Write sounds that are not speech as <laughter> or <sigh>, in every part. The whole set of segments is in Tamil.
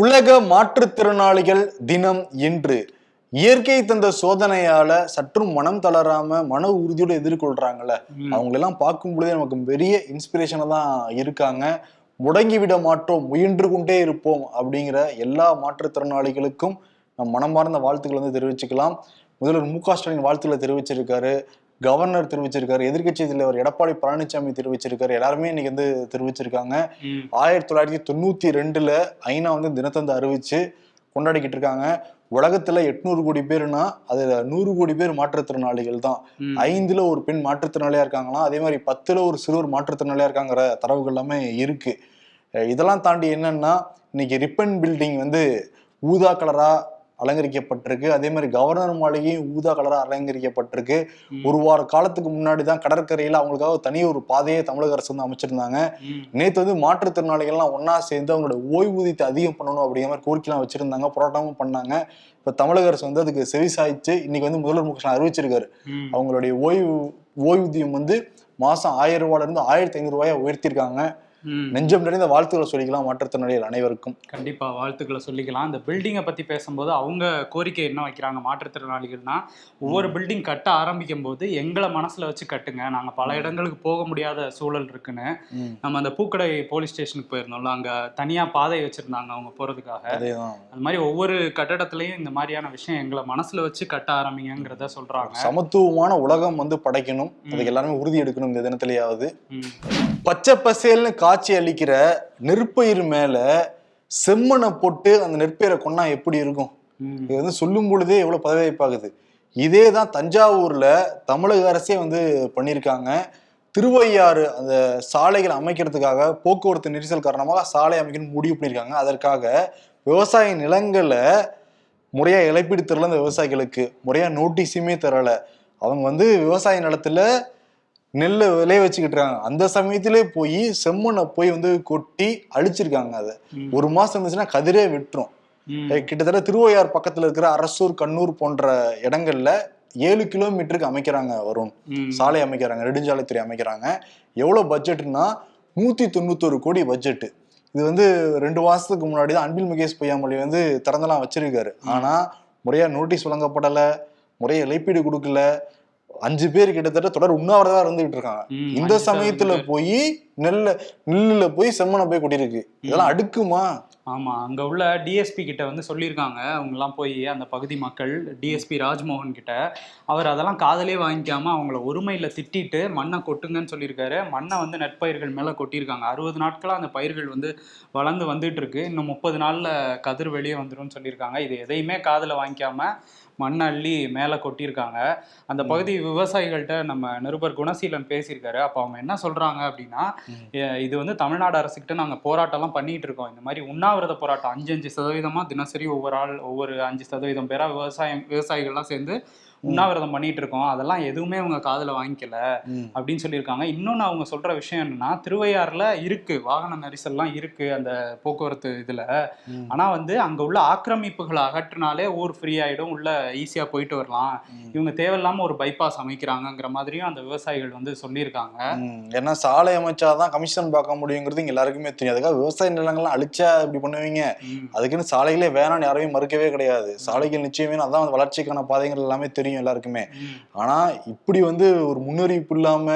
உலக மாற்றுத்திறனாளிகள் தினம் இன்று. இயற்கை தந்த சோதனையால சற்றும் மனம் தளராம மன உறுதியோட எதிர்கொள்றாங்கல்ல. அவங்களெல்லாம் பார்க்கும் பொழுதே நமக்கு பெரிய இன்ஸ்பிரேஷனா தான் இருக்காங்க. முடங்கி விட மாட்டோம் முயன்று கொண்டே இருப்போம் அப்படிங்கிற எல்லா மாற்றுத்திறனாளிகளுக்கும் நம் மனமார்ந்த வாழ்த்துக்கள் வந்து தெரிவிச்சுக்கலாம். முதல்வர் மு க ஸ்டாலின் வாழ்த்துக்களை தெரிவிச்சிருக்காரு. கவர்னர் தெரிவிச்சிருக்காரு எதிர்க்கட்சி தலைவர் எடப்பாடி பழனிசாமி தெரிவிச்சிருக்காரு எல்லாருமே இன்னைக்கு வந்து தெரிவிச்சிருக்காங்க. ஆயிரத்தி தொள்ளாயிரத்தி தொண்ணூத்தி ரெண்டுல ஐநா வந்து தினத்தந்தை அறிவிச்சு கொண்டாடிக்கிட்டு இருக்காங்க. உலகத்துல எட்நூறு கோடி பேருனா அதுல நூறு கோடி பேர் மாற்றுத்திறனாளிகள் தான். ஐந்துல ஒரு பெண் மாற்றுத்திறனாளியா இருக்காங்களாம் அதே மாதிரி பத்துல ஒரு சிறுவர் மாற்றுத்திறனாளியா இருக்காங்கிற தரவுகள் எல்லாமே இருக்கு. இதெல்லாம் தாண்டி என்னன்னா இன்னைக்கு ரிப்பன் பில்டிங் வந்து ஊதா கலரா அலங்கரிக்கப்பட்டிருக்கு அதே மாதிரி கவர்னர் மாளிகையும் ஊதா கலரா அலங்கரிக்கப்பட்டிருக்கு. ஒரு வார காலத்துக்கு முன்னாடி தான் கடற்கரையில அவங்களுக்காக தனி ஒரு பாதையை தமிழக அரசு வந்து அமைச்சிருந்தாங்க. நேத்து வந்து மாற்றுத்திறனாளிகள்லாம் ஒண்ணா சேர்ந்து அவங்களோட ஓய்வூதியத்தை அதிகம் பண்ணணும் அப்படிங்கிற மாதிரி கோரிக்கைலாம் வச்சிருந்தாங்க போராட்டமும் பண்ணாங்க இப்ப தமிழக அரசு வந்து அதுக்கு செவி சாய்ச்சு இன்னைக்கு வந்து முதல்வர் மு அறிவிச்சிருக்காரு. அவங்களுடைய ஓய்வு ஓய்வூதியம் வந்து மாசம் ஆயிரம் ரூபாயில இருந்து ஆயிரத்தி ஐநூறு ரூபாயா உயர்த்திருக்காங்க. நெஞ்சம் நிறைந்த வாழ்த்துக்களை சொல்லிக்கலாம் மாற்றுத்திறனாளிகள் அனைவருக்கும். கண்டிப்பா வாழ்த்துக்களை சொல்லிக்கலாம். இந்த பில்டிங்கை பத்தி பேசும்போது அவங்க கோரிக்கை என்ன வைக்கிறாங்க மாற்றுத்திறனாளிகள்னா ஒவ்வொரு பில்டிங் கட்ட ஆரம்பிக்கும் போது எங்களை மனசுல வச்சு கட்டுங்க. நாங்க பல இடங்களுக்கு போக முடியாத சூழல் இருக்குன்னு. நம்ம அந்த பூக்கடை போலீஸ் ஸ்டேஷனுக்கு போயிருந்தோம்ல அங்க தனியா பாதை வச்சிருந்தாங்க அவங்க போறதுக்காக. அது மாதிரி ஒவ்வொரு கட்டடத்துலயும் இந்த மாதிரியான விஷயம் எங்களை மனசுல வச்சு கட்ட ஆரம்பிங்கிறத சொல்றாங்க. சமத்துவமான உலகம் வந்து படைக்கணும். அதுக்கு எல்லாருமே உறுதி எடுக்கணும் இந்த தினத்திலேயாவது. பச்சை பசேல்னு காட்சி அளிக்கிற நெற்பயிர் மேல செம்மண்ணை போட்டு அந்த நெற்பயிரை கொன்னா எப்படி இருக்கும். இது வந்து சொல்லும் பொழுதே எவ்வளவு பதவியப்பாகுது. இதே தான் தஞ்சாவூர்ல தமிழக அரசே வந்து பண்ணியிருக்காங்க. திருவையாறு அந்த சாலைகள் அமைக்கிறதுக்காக போக்குவரத்து நெரிசல் காரணமாக சாலை அமைக்கணும்னு முடிவு பண்ணியிருக்காங்க. அதற்காக விவசாய நிலங்களை முறையா இழப்பீடு தரல அந்த விவசாயிகளுக்கு. முறையா நோட்டீஸுமே தரல அவங்க வந்து விவசாய நிலத்துல நெல்லை விளைய வச்சுக்கிட்டு இருக்காங்க அந்த சமயத்திலே போய் செம்மண்ணை போய் வந்து கொட்டி அழிச்சிருக்காங்க அதை. ஒரு மாசம் இருந்துச்சுன்னா கதிரே விட்டுரும். கிட்டத்தட்ட திருவையார் பக்கத்துல இருக்கிற அரசூர் கண்ணூர் போன்ற இடங்கள்ல ஏழு கிலோமீட்டருக்கு அமைக்கிறாங்க வரும். சாலை அமைக்கிறாங்க நெடுஞ்சாலைத்துறை அமைக்கிறாங்க. எவ்வளவு பட்ஜெட்னா நூத்தி தொண்ணூத்தொரு கோடி பட்ஜெட் இது வந்து ரெண்டு மாசத்துக்கு முன்னாடி தான் அன்பில் முகேஷ் பொய்யாமொழி வந்து திறந்தெல்லாம் வச்சிருக்காரு. ஆனா முறையா நோட்டீஸ் வழங்கப்படல முறையா இழப்பீடு கொடுக்கல அஞ்சு பேர் கிட்டத்தட்ட தொடர் உண்ணாவிரதா இருந்துகிட்டு இருக்காங்க. இந்த சமயத்துல போய் நெல்ல நெல்லுல போய் செம்மனை போய் கொட்டிருக்கு இதெல்லாம் அடுக்குமா? ஆமா அங்க உள்ள டிஎஸ்பி கிட்ட வந்து சொல்லியிருக்காங்க. அவங்க எல்லாம் போய் அந்த பகுதி மக்கள் டிஎஸ்பி ராஜ்மோகன் கிட்ட. அவர் அதெல்லாம் காதலே வாங்கிக்காம அவங்கள ஒருமையில திட்டிட்டு மண்ணை கொட்டுங்கன்னு சொல்லியிருக்காரு. மண்ணை வந்து நெற்பயிர்கள் மேல கொட்டியிருக்காங்க. அறுபது நாட்களா அந்த பயிர்கள் வந்து வளர்ந்து வந்துட்டு இருக்கு. இன்னும் முப்பது நாள்ல கதிர் வெளியே வந்துரும்னு சொல்லியிருக்காங்க. இது எதையுமே காதுல வாங்கிக்காம மண்ணை அள்ளி மேலே கொட்டியிருக்காங்க. அந்த பகுதி விவசாயிகள்கிட்ட நம்ம நிருபர் குணசீலன் பேசியிருக்காரு. அப்போ அவங்க என்ன சொல்றாங்க அப்படின்னா இது வந்து தமிழ்நாடு அரசுக்கிட்ட நாங்கள் போராட்டம்லாம் பண்ணிட்டு இருக்கோம். இந்த மாதிரி உண்ணாவிரத போராட்டம் அஞ்சு அஞ்சு சதவீதமா தினசரி ஒவ்வொரு ஆள் ஒவ்வொரு அஞ்சு சதவீதம் பேரா விவசாயம் விவசாயிகள்லாம் சேர்ந்து உண்ணாவிரதம் பண்ணிட்டு இருக்கோம் அதெல்லாம் எதுவுமே அவங்க காதுல வாங்கிக்கல. அப்படின்னு சொல்லியிருக்காங்க. இன்னொன்று அவங்க சொல்ற விஷயம் என்னன்னா திருவையாறுல இருக்கு. வாகன நெரிசல்லாம் இருக்கு அந்த போக்குவரத்து இதுல. ஆனா வந்து அங்க உள்ள ஆக்கிரமிப்புகளை அகற்றினாலே ஊர் ஃப்ரீ ஆயிடும். உள்ள ஈஸியா போயிட்டு வரலாம். இவங்க தேவையில்லாம ஒரு பைபாஸ் அமைக்கிறாங்கங்கிற மாதிரியும் அந்த விவசாயிகள் வந்து சொல்லியிருக்காங்க. ஏன்னா சாலை அமைச்சாதான் கமிஷன் பார்க்க முடியுங்கிறது இங்க எல்லாருக்குமே தெரியும். அதுக்காக விவசாய நிலங்கள்லாம் அழிச்சா இப்படி பண்ணுவீங்க? அதுக்குன்னு சாலைகளே வேணாம்னு யாரையும் மறுக்கவே கிடையாது. சாலைகள் நிச்சயமே அதான் வளர்ச்சிக்கான பாதைகள் எல்லாமே தெரியும். எல்லாருக்குமே. ம். ஆனா இப்படி வந்து ஒரு முன்னறிவிப்பு இல்லாம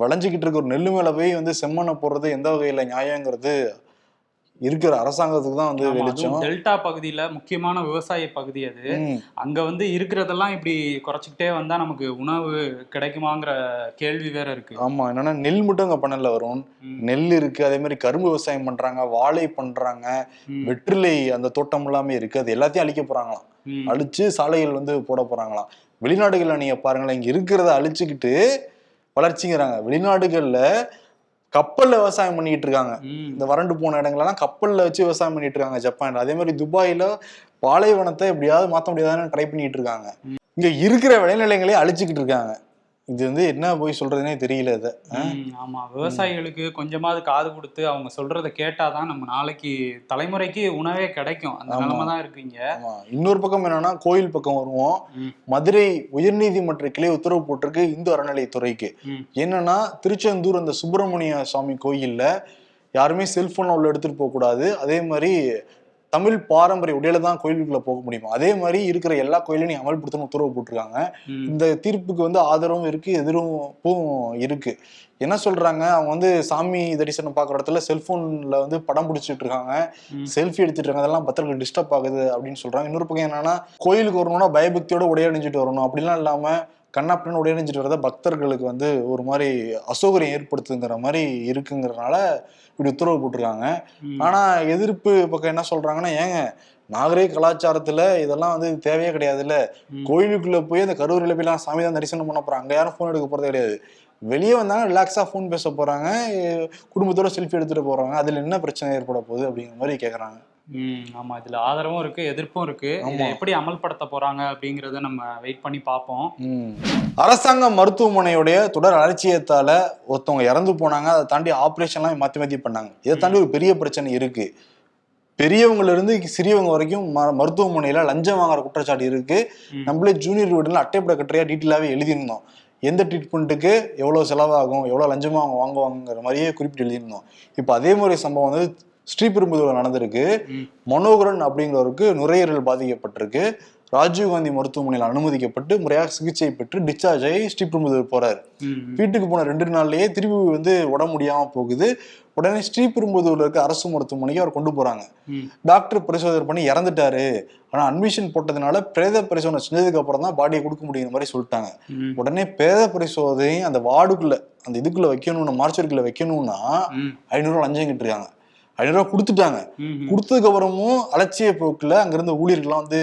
விளைஞ்சுக்கிட்டு இருக்க ஒரு நெல்லு மேல போய் வந்து செம்மண்ணை போடுறது எந்த வகையில நியாயங்கிறது இருக்கிற அரசாங்கத்துக்கு தான் வந்து வெளிச்சம். டெல்டா பகுதியில முக்கியமான விவசாய பகுதி அது. அங்க வந்து இருக்கிறதெல்லாம் இப்படி குறைச்சிக்கிட்டே வந்தா நமக்கு உணவு கிடைக்குமாங்கிற கேள்வி வேற இருக்கு. ஆமா என்னன்னா நெல் மட்டும் அங்க பண்ணல வரும் நெல் இருக்கு அதே மாதிரி கரும்பு விவசாயம் பண்றாங்க வாழை பண்றாங்க வெற்றிலை அந்த தோட்டம் எல்லாமே இருக்கு அது எல்லாத்தையும் அழிக்க போறாங்களாம். அழிச்சு சாலைகள் வந்து போட போறாங்களாம். வெளிநாடுகள்ல நீங்க பாருங்களேன் இங்க இருக்கிறத அழிச்சுக்கிட்டு வளர்ச்சிங்கிறாங்க. வெளிநாடுகள்ல கப்பல்ல விவசாயம் பண்ணிட்டு இருக்காங்க. இந்த வறண்டு போன இடங்கள்லாம் கப்பல்ல வச்சு விவசாயம் பண்ணிட்டு இருக்காங்க ஜப்பான்ல. அதே மாதிரி துபாயில பாலைவனத்தை எப்படியாவது மாத்த முடியாதான்னு ட்ரை பண்ணிட்டு இருக்காங்க. இங்க இருக்கிற விளைநிலங்களே அழிச்சுக்கிட்டு இருக்காங்க. இது வந்து என்ன போய் சொல்றதுனே தெரியல இதை ஆமா. விவசாயிகளுக்கு கொஞ்சமாவது காது கொடுத்து அவங்க சொல்றத கேட்டாதான் நம்ம நாளைக்கு தலைமுறைக்கு உணவே கிடைக்கும். அந்த. நிலைமை தான் இருக்கு இங்க. ஆமா. இன்னொரு பக்கம் என்னன்னா கோயில் பக்கம் வருவோம். மதுரை உயர்நீதிமன்ற கிளை உத்தரவு போட்டிருக்கு இந்து அறநிலையத்துறைக்கு. என்னன்னா திருச்செந்தூர் அந்த சுப்பிரமணிய சுவாமி கோயில்ல யாருமே செல்போன் உள்ள எடுத்துட்டு போக கூடாது அதே மாதிரி தமிழ் பாரம்பரிய உடையில தான் கோயிலுக்குள்ள போக முடியுமா? அதே மாதிரி இருக்கிற எல்லா கோயிலையும் நீ அமல்படுத்தணும் உத்தரவு போட்டிருக்காங்க. இந்த தீர்ப்புக்கு வந்து ஆதரவும் இருக்கு எதிர்ப்பும் இருக்கு. என்ன சொல்றாங்க? அவங்க வந்து சாமி தரிசனம் பார்க்குற இடத்துல செல்போன்ல வந்து படம் பிடிச்சிட்டு இருக்காங்க. செல்ஃபி எடுத்துட்டு இருக்காங்க. அதெல்லாம் பத்திரிக்கை டிஸ்டர்ப் ஆகுது அப்படின்னு சொல்றாங்க. இன்னொரு பக்கம் என்னன்னா கோயிலுக்கு வரணும்னா பயபக்தியோட உடையணிஞ்சிட்டு வரணும். அப்படிலாம் இல்லாம கண்ணாப்பின்னு உடையணிஞ்சிட்டு வரத பக்தர்களுக்கு வந்து ஒரு மாதிரி அசௌகரியம் ஏற்படுத்துங்கிற மாதிரி இருக்குங்கிறனால இப்படி உத்தரவு போட்டிருக்காங்க. ம். ஆனா எதிர்ப்பு பக்கம் என்ன சொல்றாங்கன்னா ஏங்க நாகரிக கலாச்சாரத்துல இதெல்லாம் வந்து தேவையே கிடையாதுல்ல. கோயிலுக்குள்ள போய் அந்த கரூரில் போய் எல்லாம் சாமி தான் தரிசனம் பண்ண போறாங்க. அங்க யாரும் ஃபோன் எடுக்க போறது கிடையாது. வெளியே வந்தாங்க ரிலாக்ஸா ஃபோன் பேச போறாங்க. எ- குடும்பத்தோட செல்ஃபி எடுத்துட்டு போறாங்க. அதுல என்ன பிரச்சனை ஏற்பட போகுது அப்படிங்கிற மாதிரி கேக்குறாங்க. ம் ஆமா. இதுல ஆதரவும் இருக்கு எதிர்ப்பும் இருக்கு. எப்படி அமல்படுத்த போறாங்க அப்படிங்கறத நம்ம வெயிட் பண்ணி பார்ப்போம். அரசாங்க மருத்துவமனையுடைய தொடர் அலட்சியத்தால ஒருத்தவங்க இறந்து போனாங்க அதை தாண்டி ஆப்ரேஷன்லாம் மாத்தி மாத்தி பண்ணாங்க. இதை தாண்டி ஒரு பெரிய பிரச்சனை இருக்கு. பெரியவங்கல இருந்து சிறியவங்க வரைக்கும் ம- மருத்துவமனையில லஞ்சம் வாங்குற குற்றச்சாட்டு இருக்கு. நம்மளே ஜூனியர் வீடுல அட்டைப்பட கட்டுறையா டீட்டெயிலாவே எழுதியிருந்தோம். எந்த ட்ரீட்மெண்ட்டுக்கு எவ்வளவு செலவாகும் எவ்வளவு லஞ்சமா அவங்க வாங்குவாங்கிற மாதிரியே குறிப்பிட்டு எழுதியிருந்தோம். இப்போ அதே மாதிரி சம்பவம் வந்து ஸ்ரீபெரும்புதூர்ல நடந்திருக்கு. மனோகரன் அப்படிங்கிறவருக்கு நுரையீரல் பாதிக்கப்பட்டிருக்கு ராஜீவ்காந்தி மருத்துவமனையில் அனுமதிக்கப்பட்டு முறையாக சிகிச்சை பெற்று டிஸ்சார்ஜ் ஆகி ஸ்ரீபெரும்புதூர் போறாரு. வீட்டுக்கு போன ரெண்டு நாள்லயே திருப்பி வந்து உடம்பு முடியாம போகுது உடனே ஸ்ரீபெரும்புதூர்ல இருக்க அரசு மருத்துவமனைக்கு அவர் கொண்டு போறாங்க. டாக்டர் பரிசோதனை பண்ணி இறந்துட்டாரு ஆனா அட்மிஷன் போட்டதுனால பிரேத பரிசோதனை செஞ்சதுக்கு அப்புறம் தான் பாடியை கொடுக்க முடியுங்கிற மாதிரி சொல்லிட்டாங்க. உடனே பிரேத பரிசோதனை அந்த வார்டுக்குள்ள அந்த இதுக்குள்ள வைக்கணும்னு மார்ச்சரிக்குள்ள வைக்கணும்னா ம். ஐநூறுரூவா லஞ்சம் கிட்டுருக்காங்க ஐநூறுரூவா கொடுத்துட்டாங்க. கொடுத்ததுக்கு அப்புறமும் அலட்சிய போக்குல அங்கிருந்த ஊழியர்கள்லாம் வந்து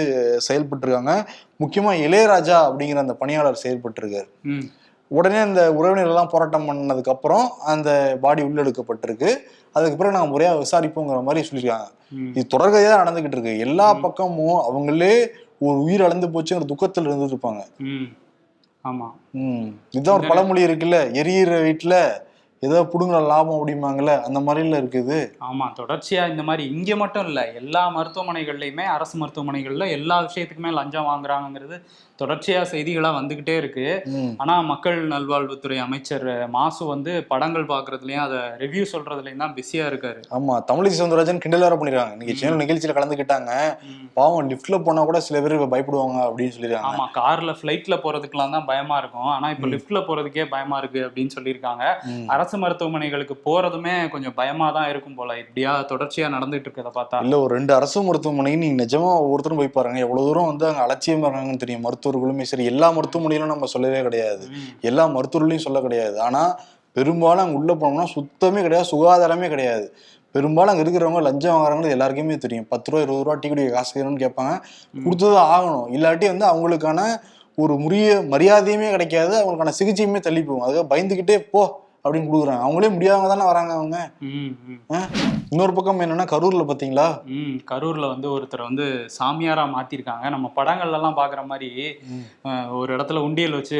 செயல்பட்டிருக்காங்க. முக்கியமா இளையராஜா அப்படிங்கிற அந்த பணியாளர் செயல்பட்டிருக்காரு. ம். உடனே அந்த உறவினர்கள்லாம் போராட்டம் பண்ணதுக்கு அப்புறம் அந்த பாடி உள்ளெடுக்கப்பட்டிருக்கு. அதுக்கு பிறகு நாங்கள் முறையா விசாரிப்போங்கிற மாதிரி சொல்லியிருக்காங்க. இது தொடர்கதையா நடந்துகிட்டு இருக்கு. எல்லா பக்கமும் அவங்களே ஒரு உயிர் அளந்து போச்சுங்கிற துக்கத்தில் இருந்துட்டு இருப்பாங்க. ஆமா. இதுதான் ஒரு பழமொழி இருக்குல்ல எரியிற வீட்டுல ஏதோ புடுங்குற லாபம் அப்படிம்பாங்கல்ல அந்த மாதிரில இருக்குது. ஆமா தொடர்ச்சியா இந்த மாதிரி இங்க மட்டும் இல்ல எல்லா மருத்துவமனைகள்லயுமே அரசு மருத்துவமனைகள்ல எல்லா விஷயத்துக்குமே லஞ்சம் வாங்குறாங்கிறது தொடர்ச்சியா செய்திகளா வந்துகிட்டே இருக்கு. ஆனா மக்கள் நல்வாழ்வுத்துறை அமைச்சர் மாசு வந்து படங்கள் பாக்குறதுலயும் அதை ரிவ்யூ சொல்றதுலயும் தான் பிஸியா இருக்காரு. ஆமா தமிழிசை சவுந்தரராஜன் கிண்டல் வேற பண்ணிருக்காங்க. இன்னைக்கு சேனல் நிகழ்ச்சியில கலந்துக்கிட்டாங்க. பாவம் லிஃப்ட்ல போனா கூட சில பேர் பயப்படுவாங்க அப்படின்னு சொல்லிருக்காங்க. ஆமா கார்ல ஃபிளைட்ல போறதுக்குலாம் தான் பயமா இருக்கும். ஆனா இப்ப லிஃப்ட்ல போறதுக்கே பயமா இருக்கு அப்படின்னு சொல்லியிருக்காங்க. அரசு மருத்துவமனைகளுக்கு போறதுமே கொஞ்சம் பயமா தான் இருக்கும் போல. இப்படியா தொடர்ச்சியா நடந்துட்டு இருக்கத பார்த்தா. இல்ல ஒரு ரெண்டு அரசு மருத்துவமனைக்கு நீங்க நிஜமா ஒவ்வொருத்தரும் போய் பாருங்க. எவ்வளவு தூரம் வந்து அங்க அலட்சியமா இருக்காங்கன்னு தெரியும். மருத்துவர்களுமே சரி எல்லா மருத்துவமனையிலும் நம்ம சொல்லவே கிடையாது. எல்லா மருத்துவர்களையும் சொல்ல கிடையாது. ஆனா பெரும்பாலும் அங்க உள்ள போனோம்னா சுத்தமே கிடையாது சுகாதாரமே கிடையாது. பெரும்பாலும் அங்க இருக்கிறவங்க லஞ்சம் வாங்குறாங்கன்னு எல்லாருக்குமே தெரியும். பத்து ரூபா இருபது ரூபா டீ குடிக்க காசு வேணும்னு கேட்பாங்க. கொடுத்துதான் ஆகணும். இல்லாட்டி வந்து அவங்களுக்கான ஒரு முறிய மரியாதையுமே கிடைக்காது. அவங்களுக்கான சிகிச்சையுமே தள்ளி போகும். அதுக்காக பயந்துக்கிட்டே போ. அப்படின்னு கொடுக்குறாங்க. அவங்களே முடியாதவங்க தானே வராங்க அவங்க. ம், ம். ஆ? இன்னொரு பக்கம் என்னன்னா கரூர்ல பாத்தீங்களா? ம் கரூர்ல வந்து ஒருத்தர் வந்து சாமியாரா மாத்திருக்காங்க. நம்ம படங்கள்ல எல்லாம் பாக்குற மாதிரி ஒரு இடத்துல உண்டியல் வச்சு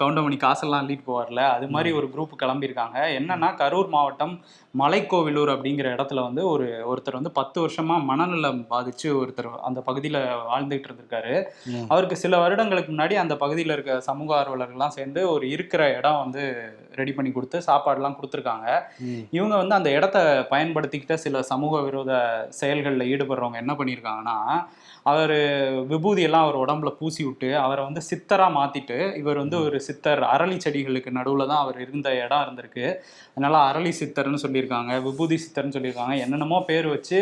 கவுண்டமணி காசெல்லாம் அள்ளிட்டு போவார்ல அது மாதிரி ஒரு குரூப் கிளம்பியிருக்காங்க. என்னன்னா கரூர் மாவட்டம் மலைக்கோவிலூர் அப்படிங்கிற இடத்துல வந்து ஒரு ஒருத்தர் வந்து பத்து வருஷமா மனநலம் பாதிச்சு ஒருத்தர் அந்த பகுதியில வாழ்ந்துகிட்டு இருந்திருக்காரு. அவருக்கு சில வருடங்களுக்கு முன்னாடி அந்த பகுதியில இருக்க சமூக ஆர்வலர்கள்லாம் சேர்ந்து ஒரு இருக்கிற இடம் வந்து ரெடி பண்ணி கொடுத்து சாப்பாடுலாம் கொடுத்துருக்காங்க. இவங்க வந்து அந்த இடத்த பயன்படுத்திக்கிட்ட சில சமூக விரோத செயல்களில் ஈடுபடுறவங்க என்ன பண்ணியிருக்காங்கன்னா அவர் விபூதி எல்லாம் அவர் உடம்புல பூசி விட்டு அவரை வந்து சித்தரா மாத்திட்டு இவர் வந்து ஒரு சித்தர் அரளி செடிகளுக்கு நடுவுல தான் அவர் இருந்த இடம் இருந்திருக்கு அதனால அரளி சித்தர்னு சொல்லியிருக்காங்க விபூதி சித்தர்னு சொல்லியிருக்காங்க என்னென்னமோ பேர் வச்சு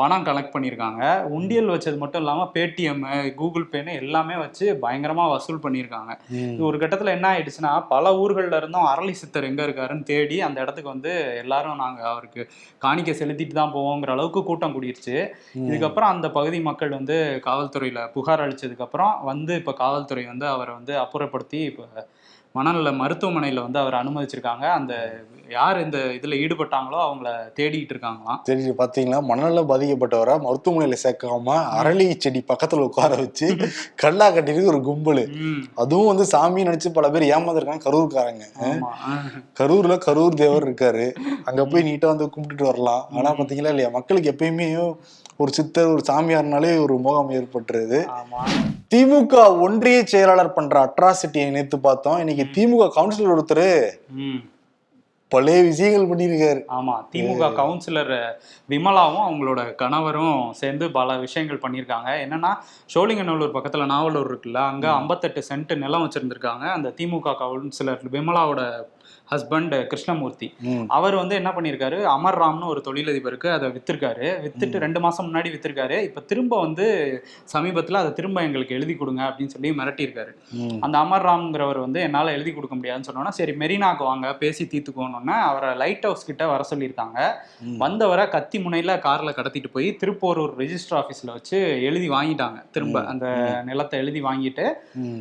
பணம் கலெக்ட் பண்ணியிருக்காங்க. உண்டியல் வச்சது மட்டும் இல்லாமல் பேடிஎம் கூகுள் பேன்னு எல்லாமே வச்சு பயங்கரமா வசூல் பண்ணியிருக்காங்க. இது ஒரு கட்டத்துல என்ன ஆயிடுச்சுன்னா பல ஊர்கள்ல இருந்தும் அரளி சித்தர் எங்க இருக்காருன்னு தேடி அந்த இடத்துக்கு வந்து எல்லாரும் நாங்க அவருக்கு காணிக்கை செலுத்திட்டு தான் போவோங்கிற அளவுக்கு கூட்டம் கூடிருச்சு. இதுக்கப்புறம் அந்த பகுதி மக்கள் வந்து காவல்துறையில புகார் அளிச்சதுக்கு அப்புறம் வந்து இப்ப காவல்துறை வந்து அவரை வந்து அப்புறப்படுத்தி இப்ப மணல்ல மருத்துவமனையில வந்து அவர் அனுமதிச்சிருக்காங்க. அந்த யார் இந்த இதுல ஈடுபட்டாங்களோ அவங்கள தேடிட்டு இருக்காங்களாம். தெரியுது பாத்தீங்களா மணல்ல பாதிக்கப்பட்டவரை மருத்துவமனையில சேர்க்காம அரளி செடி பக்கத்துல உட்கார வச்சு கல்லா கட்டிருக்கு ஒரு கும்பல். அதுவும் வந்து சாமி நினைச்சு பல பேர் ஏமாந்துருக்காங்க கரூர்காரங்க. கரூர்ல கரூர் தேவர் இருக்காரு. அங்க போய் நீட்டா வந்து கும்பிட்டுட்டு வரலாம். ஆனா பாத்தீங்களா இல்லையா மக்களுக்கு எப்பயுமே ஒரு சித்தர் ஒரு சாமியார்னாலே ஒரு மோகம் ஏற்பட்டுருது. திமுக ஒன்றிய செயலாளர் பண்ற அட்ராசிட்டியை நேத்து பார்த்தோம். இன்னைக்கு திமுக கவுன்சிலர் ஒருத்தர் பழைய விஷயங்கள் பண்ணியிருக்காரு ஆமா திமுக கவுன்சிலர் விமலாவும் அவங்களோட கணவரும் சேர்ந்து பல விஷயங்கள் பண்ணியிருக்காங்க என்னன்னா சோழிங்கநல்லூர் பக்கத்துல நாவலூர் இருக்குல்ல அங்க ஐம்பத்தெட்டு சென்ட் நிலம் வச்சிருந்திருக்காங்க. அந்த திமுக கவுன்சிலர் விமலாவோட ஹஸ்பண்ட் கிருஷ்ணமூர்த்தி. அவர் வந்து என்ன பண்ணியிருக்காரு அமர் ராம்னு ஒரு தொழிலதிபருக்கு அதை வித்திருக்காரு. வித்துட்டு ரெண்டு மாசம் முன்னாடி வித்திருக்காரு. இப்ப திரும்ப வந்து சமீபத்துல அதை திரும்ப எங்களுக்கு எழுதி கொடுங்க அப்படின்னு சொல்லி மிரட்டியிருக்காரு. அந்த அமர் ராம்ங்கிறவர் வந்து என்னால் எழுதி கொடுக்க முடியாதுன்னு சொன்னோன்னா சரி மெரினாக்கு வாங்க பேசி தீர்த்துக்கோன்னு அவரை லைட் ஹவுஸ் கிட்ட வர சொல்லியிருக்காங்க. வந்தவரை கத்தி முனையில கார்ல கடத்திட்டு போய் திருப்போரூர் ரெஜிஸ்டர் ஆஃபீஸ்ல வச்சு எழுதி வாங்கிட்டாங்க. திரும்ப அந்த நிலத்தை எழுதி வாங்கிட்டு.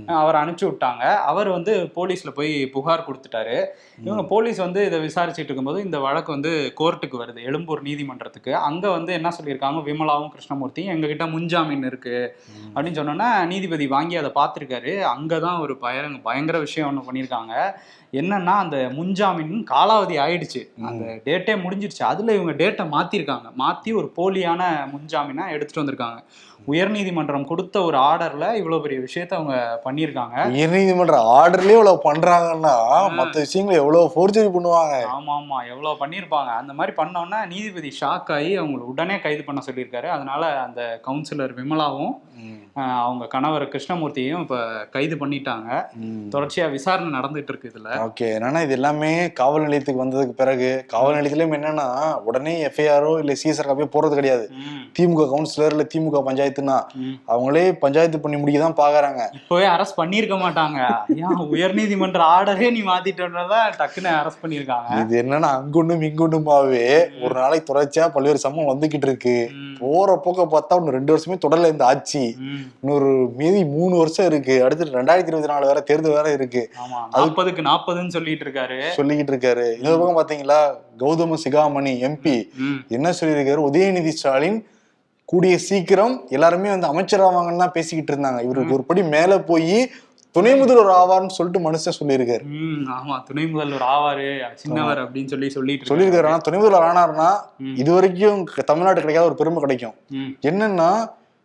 அவரை அனுப்பிச்சு விட்டாங்க. அவர் வந்து போலீஸ்ல போய் புகார் கொடுத்துட்டாரு. இவங்க போலீஸ் வந்து இதை விசாரிச்சுட்டு இருக்கும்போது இந்த வழக்கு வந்து கோர்ட்டுக்கு வருது எழும்பூர் நீதிமன்றத்துக்கு. அங்க வந்து என்ன சொல்லியிருக்காங்க? விமலாவும் கிருஷ்ணமூர்த்தியும் எங்ககிட்ட முன்ஜாமீன் இருக்கு. அப்படின்னு சொன்னோன்னா நீதிபதி வாங்கி அதை பார்த்துருக்காரு. அங்கதான் ஒரு பயங்கர பயங்கர விஷயம் ஒன்று பண்ணியிருக்காங்க. என்னன்னா அந்த முன்ஜாமீன் காலாவதி ஆயிடுச்சு. அந்த டேட்டே முடிஞ்சிருச்சு. அதுல இவங்க டேட்டை மாத்திருக்காங்க. மாத்தி ஒரு போலியான முன்ஜாமீனா எடுத்துட்டு வந்திருக்காங்க. உயர்நீதிமன்றம் கொடுத்த ஒரு ஆர்டர்ல இவ்வளவு பெரிய விஷயத்த அவங்க பண்ணியிருக்காங்க. உயர்நீதிமன்ற ஆர்டர்லயே இவ்வளவு பண்றாங்கன்னா மத்த விஷயங்களை எவ்வளவு ஃபோர்ஜரி பண்ணுவாங்க? ஆமா ஆமா எவ்வளவு பண்ணியிருப்பாங்க. அந்த மாதிரி பண்ணோன்னா நீதிபதி ஷாக் ஆகி அவங்களை உடனே கைது பண்ண சொல்லியிருக்காரு. அதனால அந்த கவுன்சிலர் விமலாவும் அவங்க கணவர் கிருஷ்ணமூர்த்தியையும் இப்ப கைது பண்ணிட்டாங்க. தொடர்ச்சியா விசாரணை நடந்துட்டு இருக்கு இதுல. ஓகே. என்னன்னா இது எல்லாமே காவல் நிலையத்துக்கு வந்ததுக்கு பிறகு காவல் நிலையத்திலயும் என்னன்னா உடனே எஃப்ஐஆரோ இல்ல சிஎஸ்ஆர் காப்பியோ போறது கிடையாது. திமுக கவுன்சிலர் இல்ல திமுக பஞ்சாயத்துனா. அவங்களே பஞ்சாயத்து பண்ணி முடிக்க தான் பாக்குறாங்க. இப்பவே அரெஸ்ட் பண்ணியிருக்க மாட்டாங்க. ஏன் உயர்நீதிமன்ற ஆர்டரே நீ மாத்திட்டோன்றதா டக்குன்னு அரெஸ்ட் பண்ணியிருக்காங்க. இது என்னன்னா அங்குண்டும் இங்குண்டுமாவே ஒரு நாளைக்கு தொடர்ச்சியா பல்வேறு சம்பவம் வந்துகிட்டு இருக்கு. போற போக்க பார்த்தா இன்னும் ரெண்டு வருஷமே தொடர்ல இந்த ஆட்சி. ம். இன்னொரு மீதி மூணு வருஷம் இருக்கு. அடுத்து ரெண்டாயிரத்தி இருபத்தி நாலு வேற தேர்தல் வேற இருக்கு. நாற்பதுக்கு நாற்பதுன்னு சொல்லிட்டு இருக்காரு. சொல்லிக்கிட்டு இருக்காரு. இன்னொரு பக்கம் பாத்தீங்களா கௌதம சிகாமணி எம்பி என்ன சொல்லியிருக்காரு? உதயநிதி ஸ்டாலின் கூடிய சீக்கிரம் எல்லாருமே வந்து அமைச்சராவாங்கன்னு தான் பேசிக்கிட்டு இருந்தாங்க. இவருக்கு ஒரு படி மேல போய் துணை முதல்வர் ஆவார்னு சொல்லிட்டு மனுஷன் சொல்லியிருக்காரு. ம், ஆமா துணை முதல்வர் ஆவாரு சின்னவர் அப்படின்னு சொல்லி சொல்லிட்டு. சொல்லியிருக்காரு. ஆனா துணை முதல்வர் ஆனார்னா. இது வரைக்கும் தமிழ்நாட்டு கிடைக்காத ஒரு பெருமை கிடைக்கும். என்னன்னா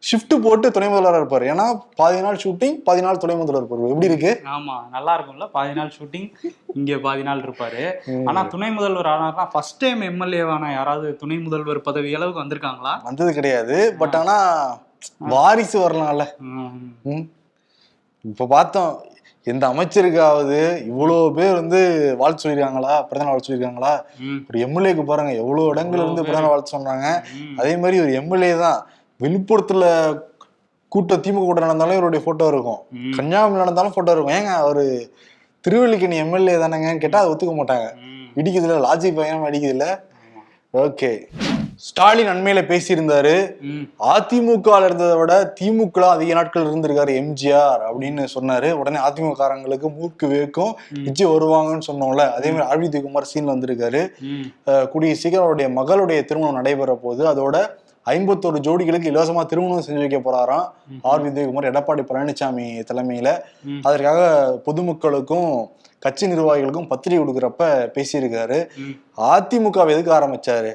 ஷிஃப்ட் போட்டு துணை முதல்வராக இருப்பாரு. ஏன்னா பாதி நாள் ஷூட்டிங் பாதி நாள் துணை முதல்வர் இருப்பாரு. எப்படி இருக்கு? ஆமா நல்லா இருக்கும்ல. பாதி நாள் ஷூட்டிங் இங்க பாதி நாள் இருப்பாரு. ஆனா துணை முதல்வர் ஆனார்னா ஃபர்ஸ்ட் டைம் எம்எல்ஏவான யாராவது துணை முதல்வர் பதவி அளவுக்கு வந்திருக்காங்களா? வந்தது கிடையாது. பட் ஆனா வாரிசு வரலாம்ல. இப்ப பார்த்தோம் எந்த அமைச்சருக்காவது இவ்வளோ பேர் வந்து வாழ்த்து சொல்லியிருக்காங்களா பிறந்த வாழ்த்து சொல்லியிருக்காங்களா ஒரு எம்எல்ஏக்கு பாருங்க எவ்வளவு இடங்கள்ல இருந்து பிறந்த வாழ்த்து சொன்னாங்க. அதே மாதிரி ஒரு எம்எல்ஏ தான் விழுப்புரத்துல கூட்டம் திமுக கூட்டம் நடந்தாலும் இவருடைய போட்டோ இருக்கும். கன்னியாகுமரி நடந்தாலும் போட்டோ இருக்கும். ஏங்க அவரு திருவல்லிக்கணி எம்எல்ஏ தானேங்கன்னு கேட்டா அதை ஒத்துக்க மாட்டாங்க. இடிக்குதுல லாஜிக் பயங்கரமா அடிக்குதுல்ல ஓகே ஸ்டாலின் அண்மையில பேசியிருந்தாரு அதிமுக இருந்ததை விட திமுக அதிக நாட்கள் இருந்திருக்காரு எம்ஜிஆர் அப்படின்னு சொன்னாரு. உடனே அதிமுக காரங்களுக்கு மூக்கு வேக்கும் விஜய் வருவாங்கன்னு சொன்னோம்ல அதே மாதிரி குமார் சீன்ல வந்திருக்காரு. கூடிய சீக்கிரம் அவருடைய மகளுடைய திருமணம் நடைபெற போகுது அதோட ஐம்பத்தோரு ஜோடிகளுக்கு இலவசமா திருமணம் செஞ்சு வைக்க போறாராம் ஆர் விஜயகுமார் எடப்பாடி பழனிசாமி தலைமையில. அதற்காக பொதுமக்களுக்கும் கட்சி நிர்வாகிகளுக்கும் பத்திரிகை கொடுக்குறப்ப பேசியிருக்காரு. அதிமுக எதுக்கு ஆரம்பிச்சாரு?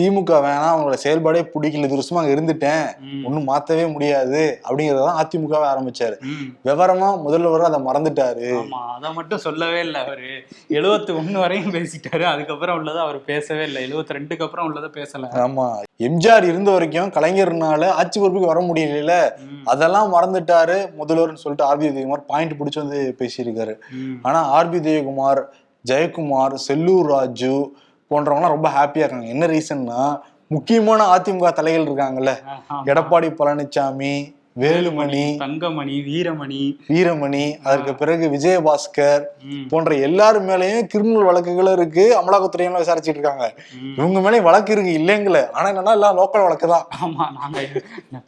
திமுக வேணாம் அவங்களோட செயல்பாடே பிடிக்கல இது வருஷமா அங்க இருந்துட்டேன். ம். ஒன்னும் மாத்தவே முடியாது. அப்படிங்கறதான் அதிமுகவே ஆரம்பிச்சாரு. விவரமா முதல்வர் அதை மறந்துட்டாரு. ஆமா அத மட்டும் சொல்லவே இல்லை அவரு. எழுபத்தி ஒண்ணு வரையும் பேசிட்டாரு. அதுக்கப்புறம் உள்ளதை அவர் பேசவே இல்லை. எழுபத்தி ரெண்டுக்கு அப்புறம் உள்ளதை பேசல. ஆமா. எம்ஜிஆர் இருந்த வரைக்கும் கலைஞர்னால ஆட்சி பொறுப்புக்கு வர முடியல அதெல்லாம் மறந்துட்டாரு முதல்வர்னு சொல்லிட்டு ஆர்பி உதயகுமார் பாயிண்ட் பிடிச்சு வந்து பேசியிருக்காரு. ஆனா ஆர்பி உதயகுமார் ஜெயக்குமார் செல்லூர் ராஜு போன்றவங்கலாம் ரொம்ப ஹாப்பியா இருக்காங்க என்ன ரீசன்னா முக்கியமான அதிமுக தலைகள் இருக்காங்கல்ல. எடப்பாடி பழனிசாமி வேலுமணி தங்கமணி வீரமணி. வீரமணி அதற்கு பிறகு விஜயபாஸ்கர் போன்ற எல்லார் மேலயும் கிரிமினல் வழக்குகள் இருக்கு அமலாக்கத்துறையெல்லாம் விசாரிச்சிட்டு இருக்காங்க. இவங்க மேலயும் வழக்கு இருக்கு இல்லைங்களே. ஆனா என்னன்னா எல்லாம் லோக்கல் வழக்கு தான். ஆமா நாங்க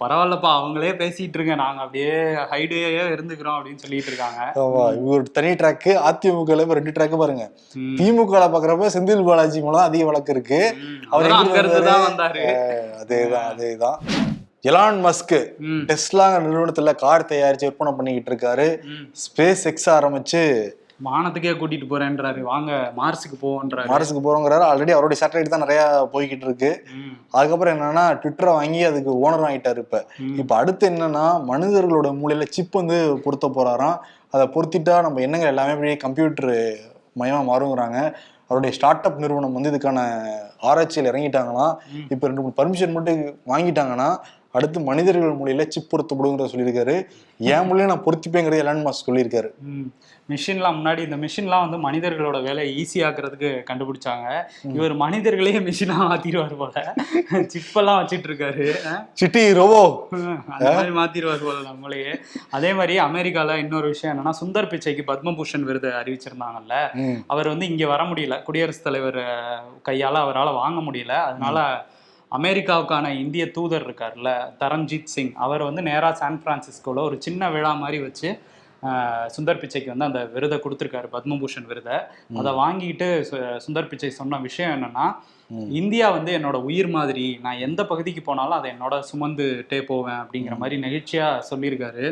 பரவாயில்லப்பா அவங்களே பேசிட்டு இருங்க. நாங்க அப்படியே ஹைடேயே இருந்துக்கிறோம் அப்படின்னு சொல்லிட்டு இருக்காங்க. ஆமா இவங்க ஒரு தனி ட்ராக்கு அதிமுக ரெண்டு ட்ராக் பாருங்க. திமுக பாக்குறப்ப செந்தில் பாலாஜி மூலம் அதிக வழக்கு இருக்கு. அவர் அதேதான் அதேதான். எலான் மஸ்க் ம், டெஸ்லாங்கிற நிறுவனத்துல கார் தயாரிச்சு விற்பனை பண்ணிக்கிட்டு இருக்காரு. ஸ்பேஸ் எக்ஸ் ஆரம்பிச்சு வானத்துக்கே கூட்டிட்டு போறேன்றாரு. வாங்க மார்ஸுக்கு போவோன்றாரு. மார்ஸுக்கு போறோங்கிறாரு. ஆல்ரெடி அவருடைய சேட்டலைட் தான் நிறைய போய்கிட்டு இருக்கு. அதுக்கப்புறம் என்னன்னா ட்விட்டரை வாங்கி அதுக்கு ஓனர் ஆகிட்டாரு இப்ப. இப்ப அடுத்து என்னன்னா மனிதர்களோட மூளையில சிப் வந்து பொருத்த போறாராம். அதை பொருத்திட்டா நம்ம எண்ணங்கள் எல்லாமே அப்படியே கம்ப்யூட்டர் மயமா மாறுங்கிறாங்க. அவருடைய ஸ்டார்ட் அப் நிறுவனம் வந்து இதுக்கான ஆராய்ச்சியில் இறங்கிட்டாங்கன்னா இப்போ ரெண்டு மூணு பர்மிஷன் மட்டும் வாங்கிட்டாங்கன்னா அடுத்து மனிதர்கள் மொழியில சிப் பொருத்தப்படுங்கிற சொல்லியிருக்காரு. என் மொழியில நான் பொருத்திப்பேங்கிறது எலான் மாஸ்க் சொல்லியிருக்காரு. மிஷின்லாம் முன்னாடி இந்த மிஷின்லாம் வந்து மனிதர்களோட வேலையை ஈஸியாக்குறதுக்கு கண்டுபிடிச்சாங்க. இவர் மனிதர்களே மிஷினா மாத்திடுவார் போல. சிப்பெல்லாம் வச்சிட்டு இருக்காரு சிட்டி ரோபோ. அந்த மாதிரி மாத்திடுவார் போல நம்மளையே அதே மாதிரி அமெரிக்கால இன்னொரு விஷயம் என்னன்னா சுந்தர் பிச்சைக்கு பத்மபூஷன் விருது அறிவிச்சிருந்தாங்கல்ல. அவர் வந்து இங்க வர முடியல. குடியரசுத் தலைவர் கையால அவரால் வாங்க முடியல. அதனால அமெரிக்காவுக்கான இந்திய தூதர் இருக்கார்ல தரம்ஜித் சிங். அவர் வந்து நேரா சான் பிரான்சிஸ்கோல ஒரு சின்ன விழா மாதிரி வச்சு சுந்தர் பிச்சைக்கு வந்து அந்த விருதை கொடுத்துருக்காரு பத்மபூஷன் விருதை. அதை வாங்கிட்டு சுந்தர் பிச்சை சொன்ன விஷயம் என்னன்னா இந்தியா வந்து என்னோட உயிர் மாதிரி நான் எந்த பகுதிக்கு போனாலும் அதை என்னோட சுமந்துட்டே போவேன் அப்படிங்கிற மாதிரி நெகிழ்ச்சியா சொல்லியிருக்காரு.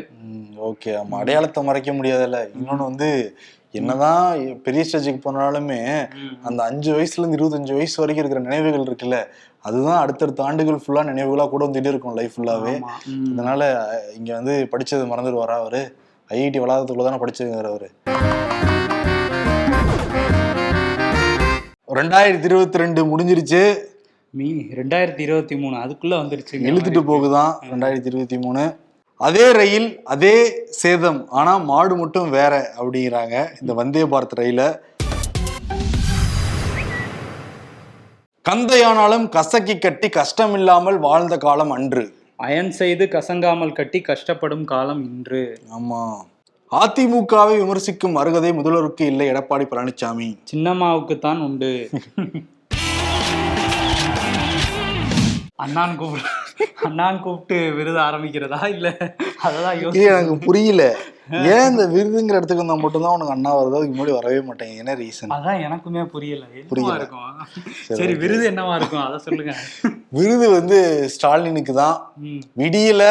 ஓகே. ஆமா அடையாளத்தை மறைக்க முடியாதுல்ல. இன்னொன்னு வந்து என்னதான் பெரிய ஸ்டேஜுக்கு போனாலுமே அந்த அஞ்சு வயசுல இருந்து இருபத்தஞ்சு வயசு வரைக்கும் இருக்கிற நினைவுகள் இருக்குல்ல அதுதான் அடுத்தடுத்த ஆண்டுகள் ஃபுல்லா நினைவுகளா கூட வந்துட்டே இருக்கும் லைஃப் ஃபுல்லாவே. அதனால இங்க வந்து படிச்சது மறந்துடுவாரா அவரு? ஐஐடி வளாகத்துக்குள்ள தானே படிச்சிருக்காரு அவரு. ரெண்டாயிரத்தி இருபத்தி ரெண்டு முடிஞ்சிருச்சு. மீ ரெண்டாயிரத்தி இருபத்தி மூணு அதுக்குள்ள வந்துருச்சு இழுத்துட்டு போகுதான் ரெண்டாயிரத்தி இருபத்தி மூணு. அதே ரயில் அதே சேதம் ஆனா மாடு மட்டும் வேற அப்படிங்கிறாங்க. இந்த வந்தே பாரத் ரயில கந்தையானாலும் கசக்கி கட்டி கஷ்டமில்லாமல் வாழ்ந்த காலம் அன்று. அயன் செய்து கசங்காமல் கட்டி கஷ்டப்படும் காலம் இன்று. ஆமா. அதிமுகவை விமர்சிக்கும் அருகதை முதல்வருக்கு இல்லை எடப்பாடி பழனிசாமி சின்னம்மாவுக்கு தான் உண்டு. <laughs> அண்ணான் கூப்பிடு அண்ணான் கூப்பிட்டு விருது ஆரம்பிக்கிறதா இல்ல? யோசி எனக்கு புரியல. ஏன் இந்த விருதுங்கிற இடத்துக்கு வந்தா மட்டும்தான் உனக்கு அண்ணா வருது? அதுக்கு முன்னாடி வரவே மாட்டேங்க என்ன ரீசன் அதான் எனக்குமே புரியல. புரியல. இருக்கும்? சரி விருது என்னவா இருக்கும்? அதை சொல்லுங்க. விருது வந்து ஸ்டாலினுக்கு தான். விடியல.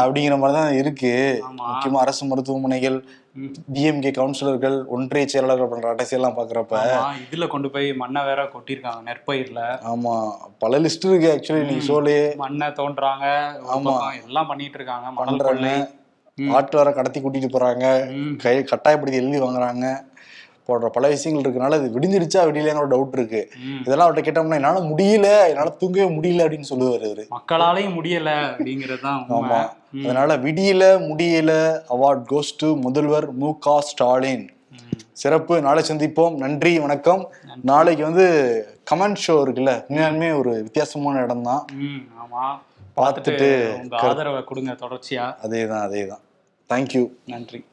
அப்படிங்கிற மாதிரி தான் இருக்கு. முக்கியமா அரசு மருத்துவமனைகள். டிஎம்கே கவுன்சிலர்கள் ஒன்றிய செயலாளர்கள் பண்ற அட்டைசியெல்லாம் பாக்குறப்ப ஆமா, இதுல கொண்டு போய் மண்ணை வேற கொட்டிருக்காங்க நெற்பயிர்ல. ஆமா. பல லிஸ்ட் இருக்கு ஆக்சுவலி நீங்க சோலே மண்ணை தோன்றாங்க ஆமா. எல்லாம் பண்ணிட்டு இருக்காங்க மணல் கொள்ளை. ஆட்டு வர கடத்தி கூட்டிட்டு போறாங்க. கை கட்டாயப்படுத்தி எழுதி வாங்குறாங்க. போடுற பல விஷயங்கள் இருக்கனால இது விடிஞ்சிருச்சா விடியலங்கிற டவுட் இருக்கு. இதெல்லாம் அவர்கிட்ட கேட்டோம்னா என்னால முடியல என்னால தூங்கவே முடியல அப்படின்னு சொல்லுவாரு அவரு. மக்களாலையும் முடியல அப்படிங்கறதுதான் ஆமா. அதனால விடியல முடியல அவார்ட் கோஸ் டு முதல்வர் மு க ஸ்டாலின். சிறப்பு. நாளை சந்திப்போம். நன்றி வணக்கம். நாளைக்கு வந்து கமெண்ட் ஷோ இருக்குல்ல. உண்மையாலுமே ஒரு வித்தியாசமான இடம் தான் பார்த்துட்டு ஆதரவை கொடுங்க தொடர்ச்சியா. அதே தான் அதே தான் தேங்க்யூ நன்றி.